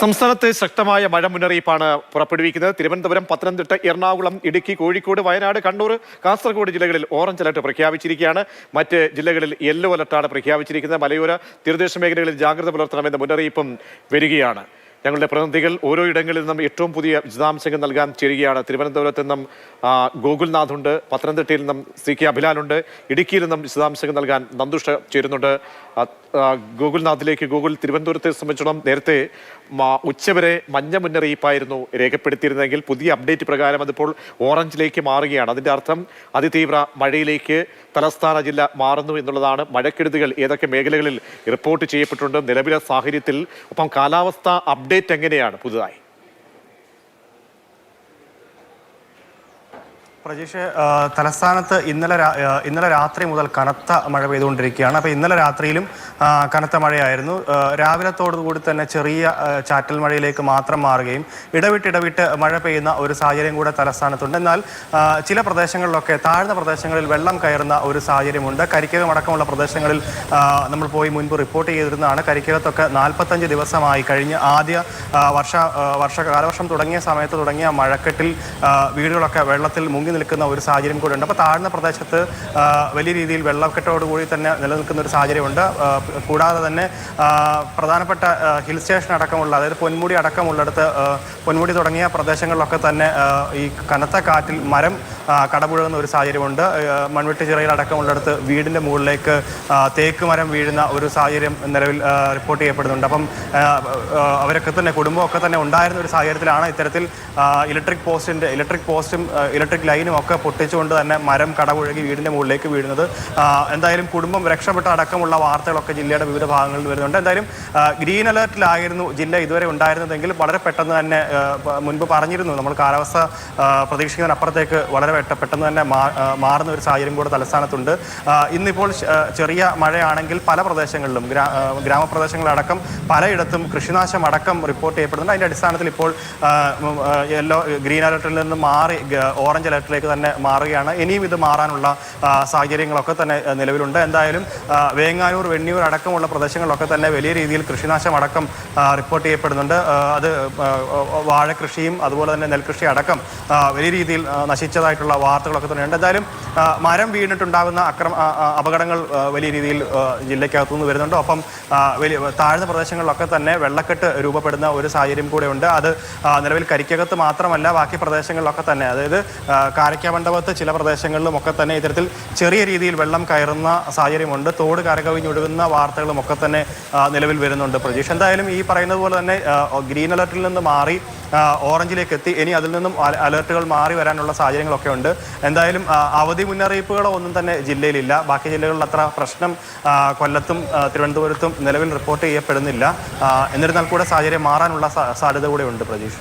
സംസ്ഥാനത്ത് ശക്തമായ മഴ മുന്നറിയിപ്പാണ് പുറപ്പെടുവിക്കുന്നത്. തിരുവനന്തപുരം പത്തനംതിട്ട എറണാകുളം ഇടുക്കി കോഴിക്കോട് വയനാട് കണ്ണൂർ കാസർഗോഡ് ജില്ലകളിൽ ഓറഞ്ച് അലർട്ട് പ്രഖ്യാപിച്ചിരിക്കുകയാണ്. മറ്റ് ജില്ലകളിൽ യെല്ലോ അലർട്ടാണ് പ്രഖ്യാപിച്ചിരിക്കുന്നത്. മലയോര തീരദേശ മേഖലകളിൽ ജാഗ്രത പുലർത്തണമെന്ന മുന്നറിയിപ്പും വരികയാണ്. ഞങ്ങളുടെ പ്രതിനിധികൾ ഓരോ ഇടങ്ങളിൽ നിന്നും ഏറ്റവും പുതിയ വിശദാംശങ്ങൾ നൽകാൻ ചേരുകയാണ്. തിരുവനന്തപുരത്ത് നിന്നും ആ, ഗോകുൽനാഥ് ഉണ്ട് പത്തനംതിട്ടയിൽ നിന്നും സി കെ അഭിലാലുണ്ട് ഇടുക്കിയിൽ നിന്നും വിശദാംശങ്ങൾ നൽകാൻ നന്ദുഷ ചേരുന്നുണ്ട്. ഗോകുൽനാഥിലേക്ക് ഗൂഗിൾ തിരുവനന്തപുരത്തെ സംബന്ധിച്ചിടത്തോളം നേരത്തെ ഉച്ചവരെ മഞ്ഞ മുന്നറിയിപ്പായിരുന്നു രേഖപ്പെടുത്തിയിരുന്നെങ്കിൽ പുതിയ അപ്ഡേറ്റ് പ്രകാരം അതിപ്പോൾ ഓറഞ്ചിലേക്ക് മാറുകയാണ്. അതിന്റെ അർത്ഥം അതിതീവ്ര മഴയിലേക്ക് തലസ്ഥാന ജില്ല മാറുന്നു എന്നുള്ളതാണ്. മഴക്കെടുതികൾ ഏതൊക്കെ മേഖലകളിൽ റിപ്പോർട്ട് ചെയ്യപ്പെട്ടിട്ടുണ്ട് നിലവിലെ സാഹചര്യത്തിൽ ഒപ്പം കാലാവസ്ഥ അപ്ഡേറ്റ് എങ്ങനെയാണ് പുതുതായി? പ്രജീഷ് തലസ്ഥാനത്ത് ഇന്നലെ ഇന്നലെ രാത്രി മുതൽ കനത്ത മഴ പെയ്തുകൊണ്ടിരിക്കുകയാണ്. അപ്പോൾ ഇന്നലെ രാത്രിയിലും കനത്ത മഴയായിരുന്നു. രാവിലത്തോടുകൂടി തന്നെ ചെറിയ ചാറ്റൽ മഴയിലേക്ക് മാത്രം മാറുകയും ഇടവിട്ട് ഇടവിട്ട് മഴ പെയ്യുന്ന ഒരു സാഹചര്യം കൂടെ തലസ്ഥാനത്തുണ്ട്. എന്നാൽ ചില പ്രദേശങ്ങളിലൊക്കെ താഴ്ന്ന പ്രദേശങ്ങളിൽ വെള്ളം കയറുന്ന ഒരു സാഹചര്യമുണ്ട്. കരിക്കകം അടക്കമുള്ള പ്രദേശങ്ങളിൽ നമ്മൾ പോയി മുൻപ് റിപ്പോർട്ട് ചെയ്തിരുന്നതാണ്. കരിക്കകത്തൊക്കെ നാൽപ്പത്തഞ്ച് ദിവസമായി കഴിഞ്ഞ് ആദ്യ വർഷ വർഷ കാലവർഷം തുടങ്ങിയ സമയത്ത് തുടങ്ങിയ മഴക്കെട്ടിൽ വീടുകളൊക്കെ വെള്ളത്തിൽ മുങ്ങി നിൽക്കുന്ന ഒരു സാഹചര്യം കൂടെ ഉണ്ട്. അപ്പോൾ താഴ്ന്ന പ്രദേശത്ത് വലിയ രീതിയിൽ വെള്ളക്കെട്ടോടുകൂടി തന്നെ നിലനിൽക്കുന്ന ഒരു സാഹചര്യമുണ്ട്. കൂടാതെ തന്നെ പ്രധാനപ്പെട്ട ഹിൽ സ്റ്റേഷൻ അടക്കമുള്ള അതായത് പൊന്മുടി അടക്കമുള്ളിടത്ത് പൊന്മുടി തുടങ്ങിയ പ്രദേശങ്ങളിലൊക്കെ തന്നെ ഈ കനത്ത കാറ്റിൽ മരം കടപുഴകുന്ന ഒരു സാഹചര്യമുണ്ട്. മൺവെട്ടി ചിറയിൽ അടക്കമുള്ളിടത്ത് വീടിന്റെ മുകളിലേക്ക് തേക്ക് മരം വീഴുന്ന ഒരു സാഹചര്യം നിലവിൽ റിപ്പോർട്ട് ചെയ്യപ്പെടുന്നുണ്ട്. അപ്പം അവരൊക്കെ തന്നെ കുടുംബമൊക്കെ തന്നെ ഉണ്ടായിരുന്ന ഒരു സാഹചര്യത്തിലാണ് ഇത്തരത്തിൽ ഇലക്ട്രിക് പോസ്റ്റിന്റെ ഇലക്ട്രിക് പോസ്റ്റും ഇലക്ട്രിക് ലൈനും ഒക്കെ പൊട്ടിച്ചുകൊണ്ട് തന്നെ മരം കടപുഴകി വീടിന്റെ മുകളിലേക്ക് വീഴുന്നത്. എന്തായാലും കുടുംബം രക്ഷപ്പെട്ട അടക്കമുള്ള വാർത്തകളൊക്കെ ജില്ലയുടെ വിവിധ ഭാഗങ്ങളിൽ വരുന്നുണ്ട്. എന്തായാലും ഗ്രീൻ അലർട്ടിലായിരുന്നു ജില്ല ഇതുവരെ ഉണ്ടായിരുന്നതെങ്കിൽ വളരെ പെട്ടെന്ന് തന്നെ മുൻപ് പറഞ്ഞിരുന്നു. നമ്മൾ കാലാവസ്ഥ പ്രതീക്ഷിക്കുന്നതിനപ്പുറത്തേക്ക് വളരെ പെട്ട- പെട്ടെന്ന് തന്നെ മാറുന്ന ഒരു സാഹചര്യം കൂടെ തലസ്ഥാനത്തുണ്ട്. ഇന്നിപ്പോൾ ചെറിയ മഴയാണെങ്കിൽ പല പ്രദേശങ്ങളിലും ഗ്രാമപ്രദേശങ്ങളടക്കം പലയിടത്തും കൃഷിനാശം അടക്കം റിപ്പോർട്ട് ചെയ്യപ്പെടുന്നുണ്ട്. അതിന്റെ അടിസ്ഥാനത്തിൽ ഇപ്പോൾ യെല്ലോ ഗ്രീൻ അലർട്ടിൽ നിന്ന് മാറി ഓറഞ്ച് ഓറഞ്ച് അലർട്ടിലേക്ക് തന്നെ മാറുകയാണ്. ഇനിയും ഇത് മാറാനുള്ള സാഹചര്യങ്ങളൊക്കെ തന്നെ നിലവിലുണ്ട്. എന്തായാലും വേങ്ങാനൂർ വെണ്ണിയൂർ അടക്കമുള്ള പ്രദേശങ്ങളിലൊക്കെ തന്നെ വലിയ രീതിയിൽ കൃഷിനാശം അടക്കം റിപ്പോർട്ട് ചെയ്യപ്പെടുന്നുണ്ട്. അത് വാഴ വാഴകൃഷിയും അതുപോലെ തന്നെ നെൽകൃഷി അടക്കം വലിയ രീതിയിൽ നശിച്ചതായിട്ടുള്ള വാർത്തകളൊക്കെ തന്നെയുണ്ട്. എന്തായാലും മരം വീണിട്ടുണ്ടാകുന്ന അക്രമ അപകടങ്ങൾ വലിയ രീതിയിൽ ജില്ലയ്ക്കകത്തുനിന്ന് വരുന്നുണ്ട്. ഒപ്പം വലിയ താഴ്ന്ന പ്രദേശങ്ങളിലൊക്കെ തന്നെ വെള്ളക്കെട്ട് രൂപപ്പെടുന്ന ഒരു സാഹചര്യം കൂടെ ഉണ്ട് അത് നിലവിൽ കരിക്കകത്ത് മാത്രമല്ല ബാക്കി പ്രദേശങ്ങളിലൊക്കെ തന്നെ. അതായത് ആ, കാരയ്ക്ക മണ്ഡപത്ത് ചില പ്രദേശങ്ങളിലും ഒക്കെ തന്നെ ഇത്തരത്തിൽ ചെറിയ രീതിയിൽ വെള്ളം കയറുന്ന സാഹചര്യമുണ്ട്. തോട് കരകവിഞ്ഞൊഴുകുന്ന വാർത്തകളും ഒക്കെ തന്നെ നിലവിൽ വരുന്നുണ്ട് പ്രതീക്ഷ എന്തായാലും ഈ പറയുന്നത് പോലെ തന്നെ ഗ്രീൻ അലർട്ടിൽ നിന്ന് മാറി ഓറഞ്ചിലേക്ക് എത്തി. ഇനി അതിൽ നിന്നും അലർട്ടുകൾ മാറി വരാനുള്ള സാഹചര്യങ്ങളൊക്കെ ഉണ്ട്. എന്തായാലും അവധി മുന്നറിയിപ്പുകളോ ഒന്നും തന്നെ ജില്ലയിലില്ല. ബാക്കി ജില്ലകളിൽ അത്ര പ്രശ്നം കൊല്ലത്തും തിരുവനന്തപുരത്തും നിലവിൽ റിപ്പോർട്ട് ചെയ്യപ്പെടുന്നില്ല. എന്നിരുന്നാൽ കൂടെ സാഹചര്യം മാറാനുള്ള സാധ്യത കൂടെ ഉണ്ട് പ്രതീക്ഷ